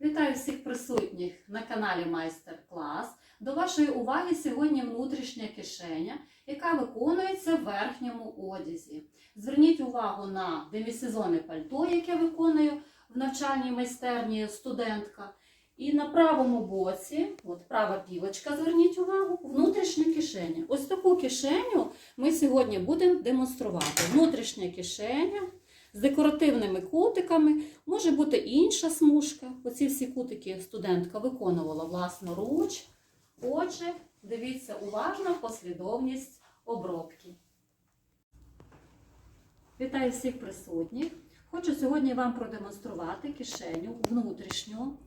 Вітаю всіх присутніх на каналі Майстер-клас. До вашої уваги сьогодні внутрішня кишеня, яка виконується в верхньому одязі. Зверніть увагу на демісезонне пальто, яке виконує в навчальній майстерні студентка. І на правому боці, от права пілочка, зверніть увагу, внутрішня кишеня. Ось таку кишеню ми сьогодні будемо демонструвати. Внутрішня кишеня з декоративними кутиками. Може бути інша смужка. Оці всі кутики студентка виконувала власноруч. Отже, дивіться уважно послідовність обробки. Вітаю всіх присутніх. Хочу сьогодні вам продемонструвати кишеню внутрішню,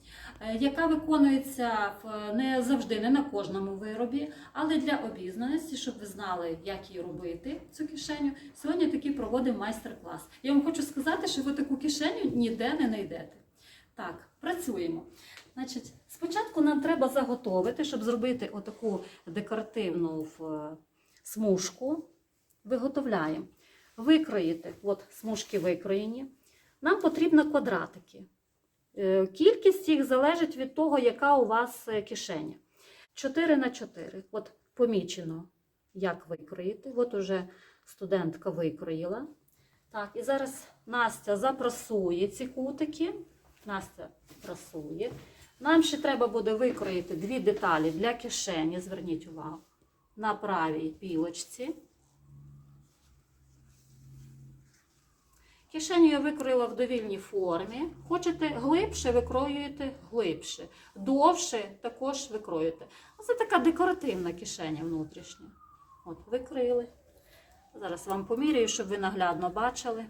яка виконується не завжди, не на кожному виробі, але для обізнаності, щоб ви знали, як її робити, цю кишеню. Сьогодні такий проводимо майстер-клас. Я вам хочу сказати, що ви таку кишеню ніде не знайдете. Так, працюємо. Значить, спочатку нам треба заготовити, щоб зробити отаку декоративну смужку. Виготовляємо. Викроїти, от смужки викроєні. Нам потрібно квадратики. Е, Кількість їх залежить від того, яка у вас е, кишеня. 4 на 4. От помічено, як викроїти. От уже студентка викроїла. Так, і зараз Настя запрасує ці кутики. Настя прасує. Нам ще треба буде викроїти дві деталі для кишені. Зверніть увагу. На правій пілочці. Кишеню я викроїла в довільній формі. Хочете глибше, викроюєте глибше. Довше також викроюєте. Це така декоративна кишеня внутрішня. От, викрили. Зараз вам поміряю, щоб ви наглядно бачили.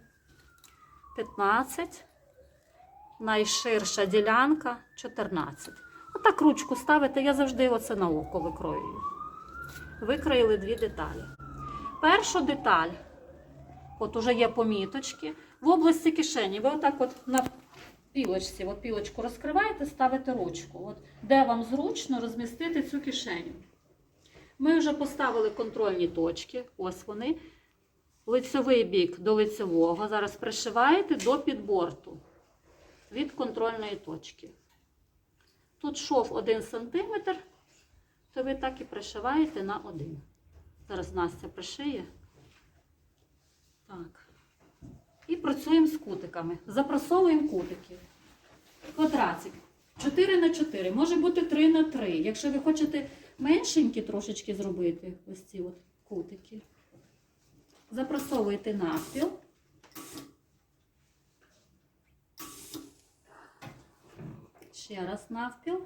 15. Найширша ділянка 14. Отак ручку ставите, я завжди оце на око викроюю. Викроїли дві деталі. Першу деталь, от уже є поміточки, в області кишені. Ви отак от на пілочці, от пілочку розкриваєте, ставите ручку. От де вам зручно розмістити цю кишеню. Ми вже поставили контрольні точки, ось вони. Лицьовий бік до лицевого. Зараз пришиваєте до підборту від контрольної точки. Тут шов 1 см, то ви так і пришиваєте на 1. Зараз Настя пришиє. Так. І працюємо з кутиками. Запрасовуємо кутики. Квадратик. 4 на 4, може бути 3 на 3. Якщо ви хочете меншенькі трошечки зробити, ось ці от кутики. Запрасовуєте навпіл. Ще раз навпіл.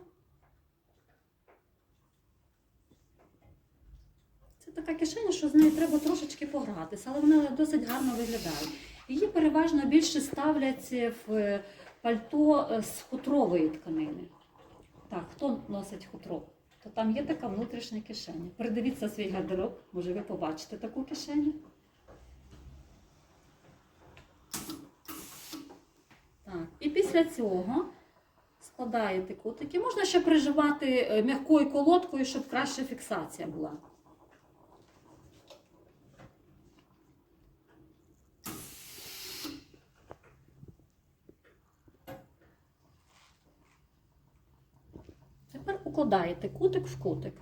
Це така кишеня, що з нею треба трошечки погратися, але вона досить гарно виглядає. Її переважно більше ставлять в пальто е, з хутрової тканини. Так, хто носить хутро? То там є така внутрішня кишеня. Передивіться свій гардероб, може ви побачите таку кишеню. Так, і після цього складаєте кутики. Можна ще приживати е, м'якою колодкою, щоб краща фіксація була. Тепер кутик в кутик.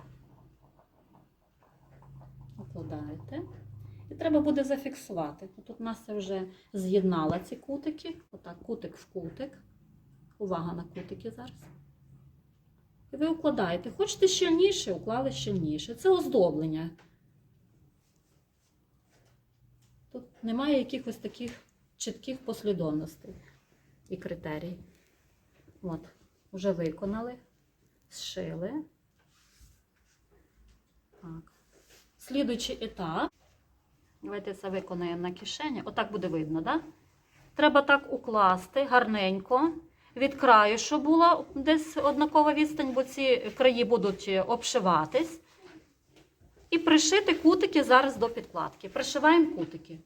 Укладаєте. І треба буде зафіксувати. Тут Настя вже з'єднала ці кутики. Отак, кутик в кутик. Увага на кутики зараз. І ви укладаєте. Хочете щільніше, уклали щільніше. Це оздоблення. Тут немає якихось таких чітких послідовностей і критерій. От, вже виконали, зшили. Так. Слідуючий етап. Давайте це виконаємо на кишені. Отак буде видно, так? Да? треба так укласти гарненько. Від краю, щоб була десь однакова відстань, бо ці краї будуть обшиватись. І пришити кутики зараз до підкладки. Пришиваємо кутики.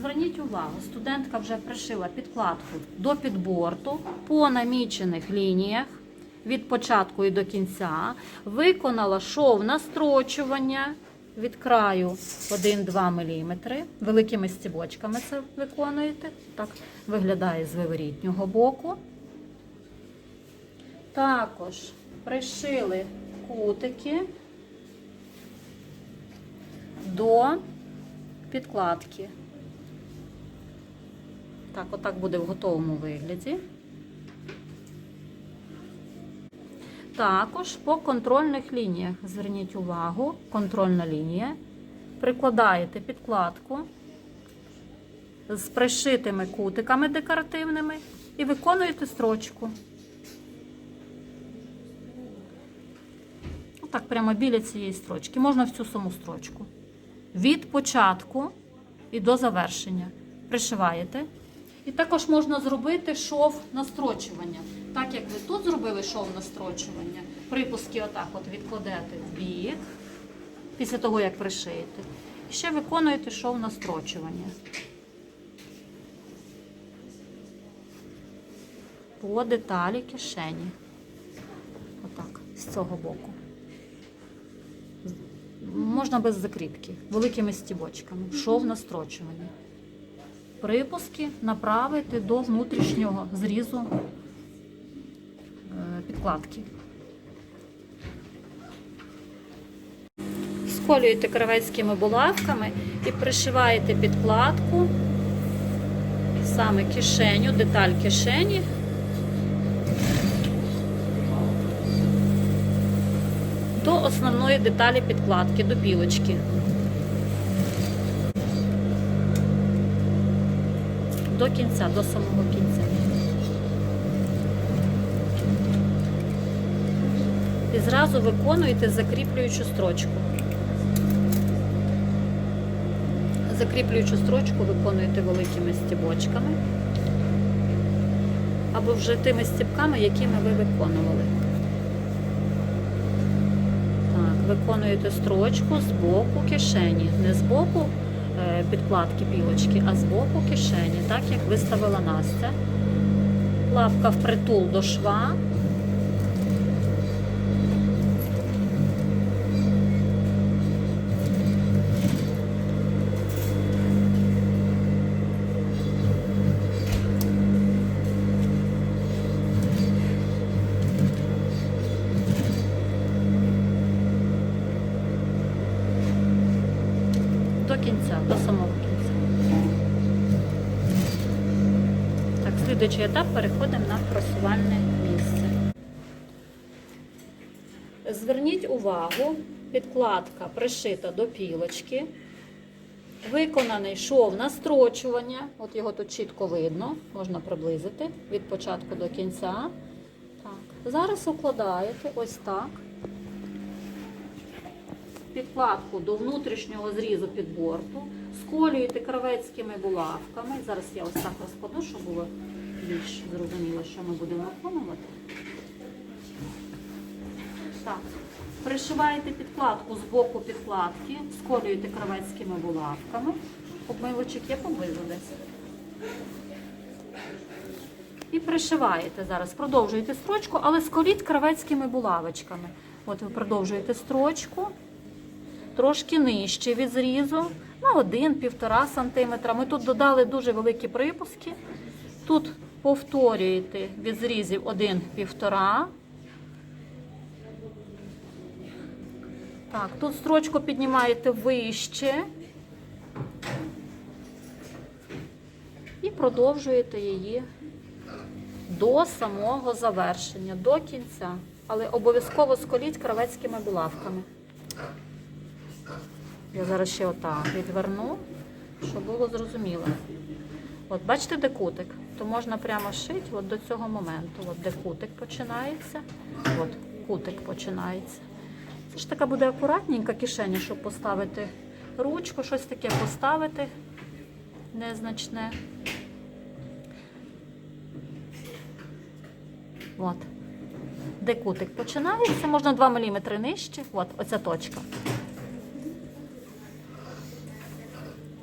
Зверніть увагу, студентка вже пришила підкладку до підборту по намічених лініях від початку і до кінця. Виконала шов настрочування від краю 1-2 мм. Великими стібочками це виконуєте. Так виглядає з виворітнього боку. Також пришили кутики до підкладки. Так, отак буде в готовому вигляді. Також по контрольних лініях зверніть увагу, контрольна лінія. Прикладаєте підкладку з пришитими кутиками декоративними і виконуєте строчку. Отак, прямо біля цієї строчки. Можна всю саму строчку. Від початку і до завершення. Пришиваєте. І також можна зробити шов настрочування. Так як ви тут зробили шов настрочування, припуски отак от відкладете в бік, після того, як пришиєте. І ще виконуєте шов настрочування. По деталі кишені. Отак, з цього боку. Можна без закріпки, великими стібочками. Шов настрочування припуски направити до внутрішнього зрізу е, підкладки. Сколюєте кравецькими булавками і пришиваєте підкладку, саме кишеню, деталь кишені. До основної деталі підкладки, до білочки. До кінця, до самого кінця. І зразу виконуєте закріплюючу строчку. Закріплюючу строчку виконуєте великими стібочками або вже тими стібками, якими ви виконували. Так, виконуєте строчку з боку кишені, не з боку підкладки пілочки, а з боку кишені, так як виставила Настя. Лапка впритул до шва. До кінця, до самого кінця. Так, слідуючий етап переходимо на просувальне місце. Зверніть увагу, підкладка пришита до пілочки. Виконаний шов настрочування, от його тут чітко видно, можна приблизити від початку до кінця. Так. Зараз укладаєте ось так підкладку до внутрішнього зрізу підборту, сколюєте кравецькими булавками. Зараз я ось так розкладу, щоб було більш зрозуміло, що ми будемо виконувати. Так. Пришиваєте підкладку з боку підкладки, сколюєте кравецькими булавками. Обмивочок є поблизу десь. І пришиваєте зараз, продовжуєте строчку, але сколіть кравецькими булавочками. От ви продовжуєте строчку трошки нижче від зрізу, на 1-1,5 см. Ми тут додали дуже великі припуски. Тут повторюєте від зрізів 1-1,5. Так, тут строчку піднімаєте вище і продовжуєте її до самого завершення, до кінця. Але обов'язково сколіть кравецькими булавками. Я зараз ще отак відверну, щоб було зрозуміло. От бачите, де кутик? То можна прямо шити от до цього моменту. От де починається. От кутик починається. Це ж така буде акуратненька кишеня, щоб поставити ручку, щось таке поставити незначне. От. Де кутик починається, можна 2 мм нижче. От, оця точка.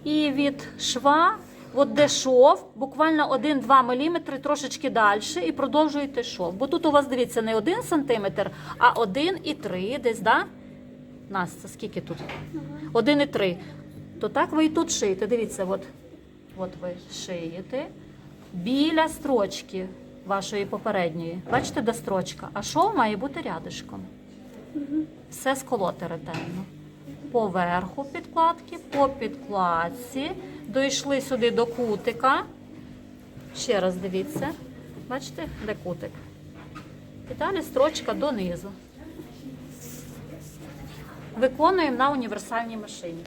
І від шва, от де шов, буквально 1-2 мм трошечки далі і продовжуєте шов. Бо тут у вас, дивіться, не 1 см, а 1,3 десь, да? Настя, скільки тут? 1,3. То так ви і тут шиєте. Дивіться, от, от ви шиєте біля строчки вашої попередньої. Бачите, де строчка? А шов має бути рядишком. Все сколоти ретельно. Поверху підкладки, по підкладці. Дійшли сюди до кутика. Ще раз дивіться. Бачите, де кутик? І далі строчка донизу. Виконуємо на універсальній машині.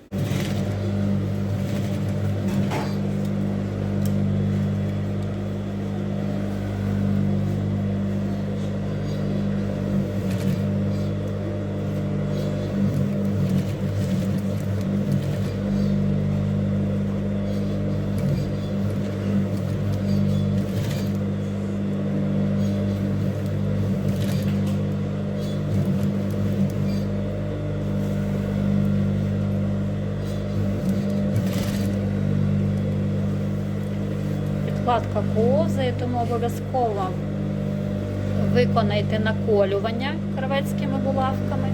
Підкладка ковзає, тому обов'язково виконайте наколювання кравецькими булавками.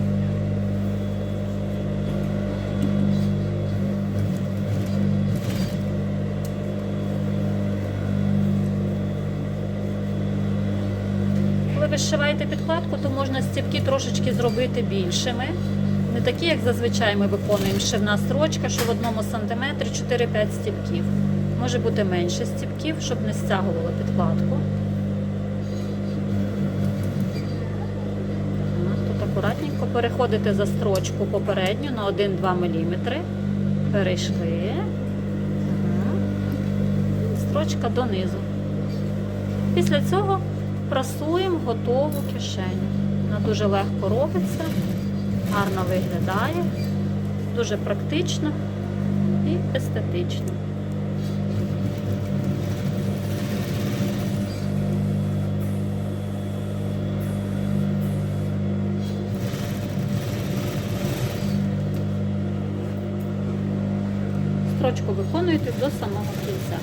Коли ви зшиваєте підкладку, то можна стіпки трошечки зробити більшими. Не такі, як зазвичай ми виконуємо шивна строчка, що в одному сантиметрі 4-5 стіпків. Може бути менше стіпків, щоб не стягувало підкладку. Тут акуратненько переходите за строчку попередню на 1-2 мм. Перейшли. Строчка донизу. Після цього прасуємо готову кишеню. Вона дуже легко робиться, гарно виглядає, дуже практично і естетично. Строчку виконуєте до самого кінця.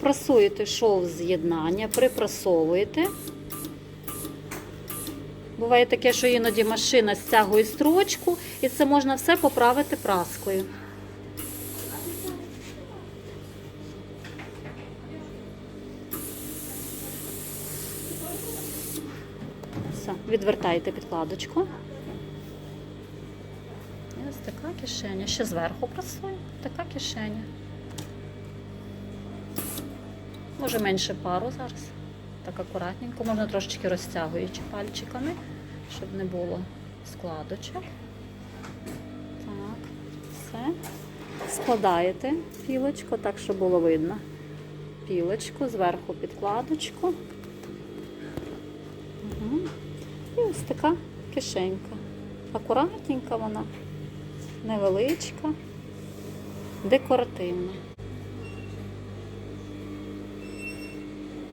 Прасуєте шов з'єднання, припрасовуєте. Буває таке, що іноді машина стягує строчку, і це можна все поправити праскою. Все, відвертаєте підкладочку. І ось така кишеня. Ще зверху прасую. Така кишеня. Може менше пару зараз. Так акуратненько. Можна трошечки розтягуючи пальчиками, щоб не було складочок. Так, все. Складаєте пілочку, так, щоб було видно. Пілочку, зверху підкладочку. Ось така кишенька. Акуратненька вона, невеличка, декоративна.